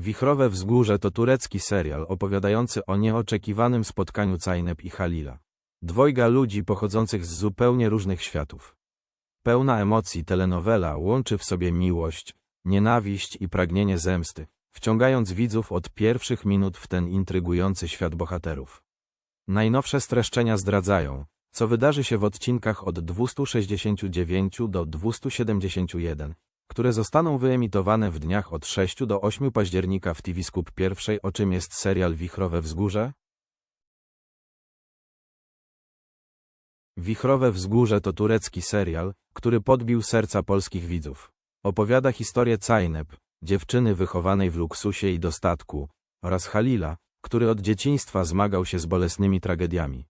Wichrowe Wzgórze to turecki serial opowiadający o nieoczekiwanym spotkaniu Cajnep i Halila. Dwojga ludzi pochodzących z zupełnie różnych światów. Pełna emocji telenowela łączy w sobie miłość, nienawiść i pragnienie zemsty, wciągając widzów od pierwszych minut w ten intrygujący świat bohaterów. Najnowsze streszczenia zdradzają, co wydarzy się w odcinkach od 269 do 271, które zostaną wyemitowane w dniach od 6 do 8 października w TV Scoop pierwszej, o czym jest serial Wichrowe Wzgórze? Wichrowe Wzgórze to turecki serial, który podbił serca polskich widzów. Opowiada historię Cajnep, dziewczyny wychowanej w luksusie i dostatku, oraz Halila, który od dzieciństwa zmagał się z bolesnymi tragediami.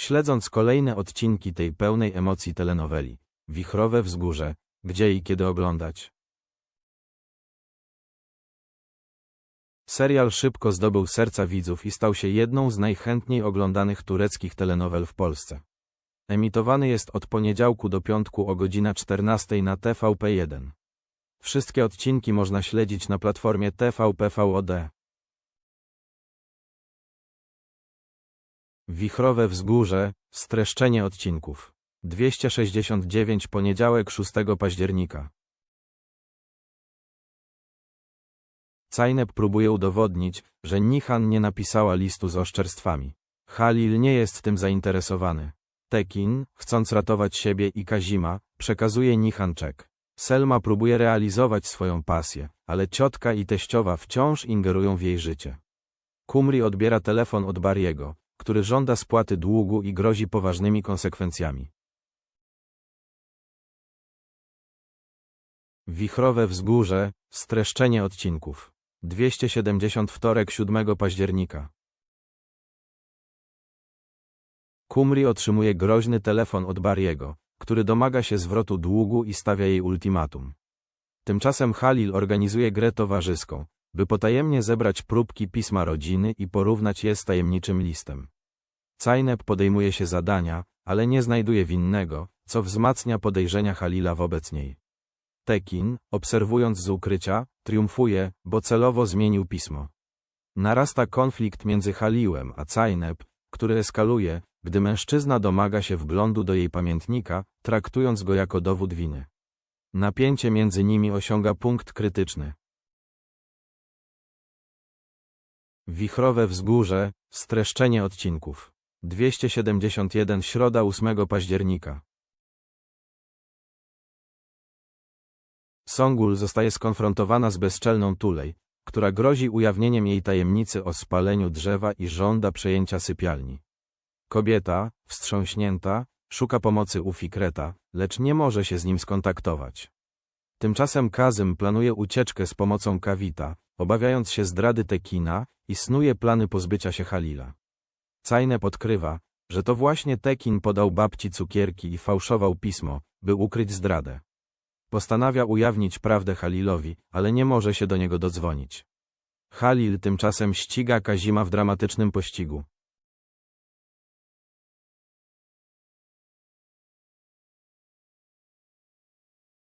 śledząc kolejne odcinki tej pełnej emocji telenoweli. Wichrowe Wzgórze, gdzie i kiedy oglądać. Serial szybko zdobył serca widzów i stał się jedną z najchętniej oglądanych tureckich telenowel w Polsce. Emitowany jest od poniedziałku do piątku o godzina 14 na TVP1. Wszystkie odcinki można śledzić na platformie TVP VOD. Wichrowe Wzgórze, streszczenie odcinków. 269 poniedziałek 6 października. Cajnep próbuje udowodnić, że Nihan nie napisała listu z oszczerstwami. Halil nie jest tym zainteresowany. Tekin, chcąc ratować siebie i Kazima, przekazuje Nihan czek. Selma próbuje realizować swoją pasję, ale ciotka i teściowa wciąż ingerują w jej życie. Kumri odbiera telefon od Bariego, który żąda spłaty długu i grozi poważnymi konsekwencjami. Wichrowe Wzgórze, streszczenie odcinków. 270 wtorek 7 października. Kumri otrzymuje groźny telefon od Bariego, który domaga się zwrotu długu i stawia jej ultimatum. Tymczasem Halil organizuje grę towarzyską, by potajemnie zebrać próbki pisma rodziny i porównać je z tajemniczym listem. Cajnep podejmuje się zadania, ale nie znajduje winnego, co wzmacnia podejrzenia Halila wobec niej. Tekin, obserwując z ukrycia, triumfuje, bo celowo zmienił pismo. Narasta konflikt między Haliłem a Cajnep, który eskaluje, gdy mężczyzna domaga się wglądu do jej pamiętnika, traktując go jako dowód winy. Napięcie między nimi osiąga punkt krytyczny. Wichrowe Wzgórze, streszczenie odcinków. 271 Środa 8 października. Songul zostaje skonfrontowana z bezczelną Tulej, która grozi ujawnieniem jej tajemnicy o spaleniu drzewa i żąda przejęcia sypialni. Kobieta, wstrząśnięta, szuka pomocy u Fikreta, lecz nie może się z nim skontaktować. Tymczasem Kazym planuje ucieczkę z pomocą Kawita, obawiając się zdrady Tekina i snuje plany pozbycia się Halila. Cajnep odkrywa, że to właśnie Tekin podał babci cukierki i fałszował pismo, by ukryć zdradę. Postanawia ujawnić prawdę Halilowi, ale nie może się do niego dodzwonić. Halil tymczasem ściga Kazima w dramatycznym pościgu,